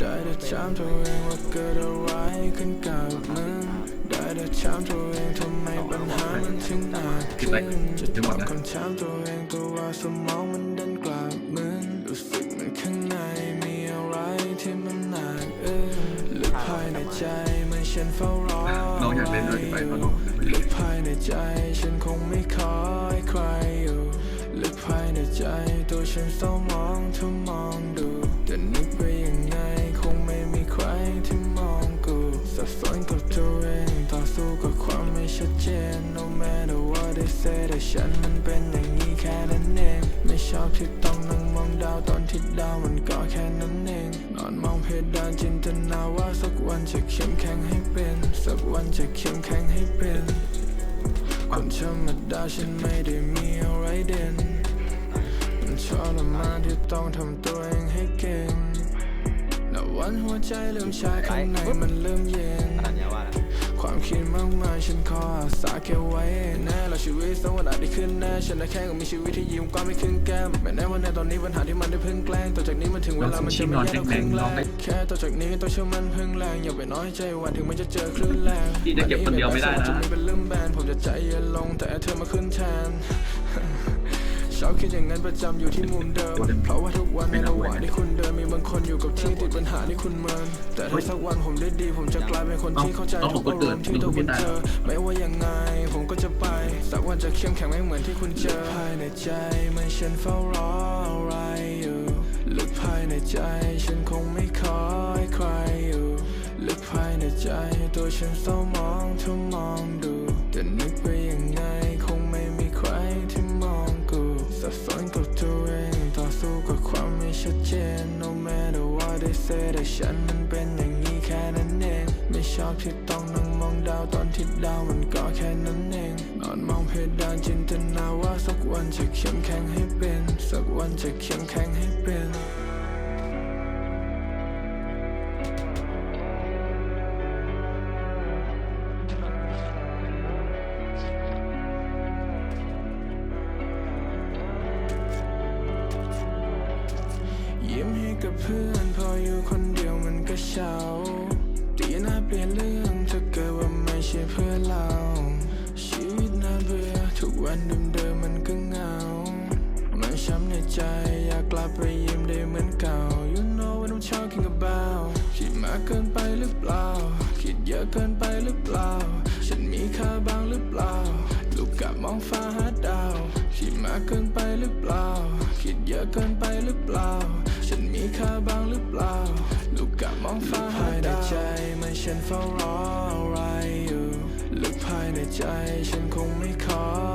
ได้แต่ถามตัวเองว่าเกิดอะไรขึ้นกับมึงได้แต่ถามตัวเองทำไมปัญหามันถึงหนักขึ้นจะตอบคำถามตัวเองตัวว่าสมองมันดันกลับมึนรู้สึกเหมันข้างในมีอะไรที่มันหนักอึ้งลึกภายในใจเหมันฉันเฝ้ารอน้องอยากเล่นด้วยไปเขาน้องลึกภายในใจฉันคงไม่ขอให้ใครอยู่ลึกภายในใจตัวฉันเศร้ามองเธอมองดูแต่นึกไป ดาวมันก็แค่นั้นเอง นอนมองเพดานจินตนาว่าสักวันจะเข้มแข็งให้เป็น สักวันจะเข้มแข็งให้เป็นคนธรรมดาฉันไม่ได้มีอะไรเด่น มันทรมานที่ต้องทำตัวเองให้เก่งแต่วันหัวใจเริ่มชาข้างในมันเริ่มเย็นขนาดเนี้ยว่านะความคิดมากมาย ฉันขออาสาแค่ไว้แน่แล้วชีวิตสวรรค์อาจได้ขึ้นแน่ฉันได้แค่ก็มีชีวิตที่ยิ้มกว้างไม่ครึ่งแก้มแม้แน่ว่าในตอนนี้ปัญหาที่มันได้พึ่งแกล้งต่อจากนี้มันถึงเวลามันจะไม่แย่เราครึ่งแรงแค่ต่อจากนี้ต้องเชื่อมันพึ่งแรงอย่าไปน้อยใจวันถึงมันจะเจอคลื่นแรงพี่จะเก็บคนเดียวไม่ได้นะจะไม่เป็นเรื่องแบนผมจะใจเย็นลงแต่เธอมาขึ้นแทน ชอบคิดอย่างนั้นประจำอยู่ที่มุมเดิม เพราะว่าทุกวันในระหว่างที่คุณเดินมีบางคนอยู่กับที่ติดปัญหาที่คุณเมินแต่ถ้าสักวันผมได้ดี ผมจะกลายเป็นคนที่เข้าใจทุกอารมณ์ที่ตัวคุณเจอไม่ว่ายังไง ผมก็จะไป สักวันจะเข้มแข็งไม่เหมือนที่คุณเจอภายในใจมันฉันเฝ้ารออะไรอยู่ลึกภายในใจฉันคงไม่ขอให้ใครอยู่ลึกภายในใจตัวฉันเศร้ามองเธอมองดูแต่นึกไปยัง ชัดเจน no matter what they say แต่ฉันมันเป็นอย่างนี้แค่นั้นเอง ไม่ชอบที่ต้องนั่งมองดาวตอนที่ดาวมันก็แค่นั้นเองนอนมองเพดานจินตนาว่าสักวันจะเข้มแข็งให้เป็น สักวันจะเข้มแข็งให้เป็น ยิ้มให้กับเพื่อนพออยู่คนเดียวมันก็เศร้าตีหน้าเปลี่ยนเรื่องถ้าเกิดว่าไม่ใช่เพื่อเรา ชีวิตน่าเบื่อทุกวันเดิมๆมันก็เหงา มันช้ำในใจอยากกลับไปยิ้มได้เหมือนเก่า You know what I'm talking about คิดมากเกินไปหรือเปล่า คิดเยอะเกินไปหรือเปล่า ฉันมีค่าบ้างหรือเปล่าลูกกลับมองฟ้าหาดาว คิดมากเกินไปหรือเปล่า คิดเยอะเกินไปหรือเปล่า ค่าบ้างหรือเปล่า ลูกกะมองฟ้าภายในใจไม่ฉันเฝ้ารออะไรอยู่ ลึกภายในใจฉันคงไม่ขอ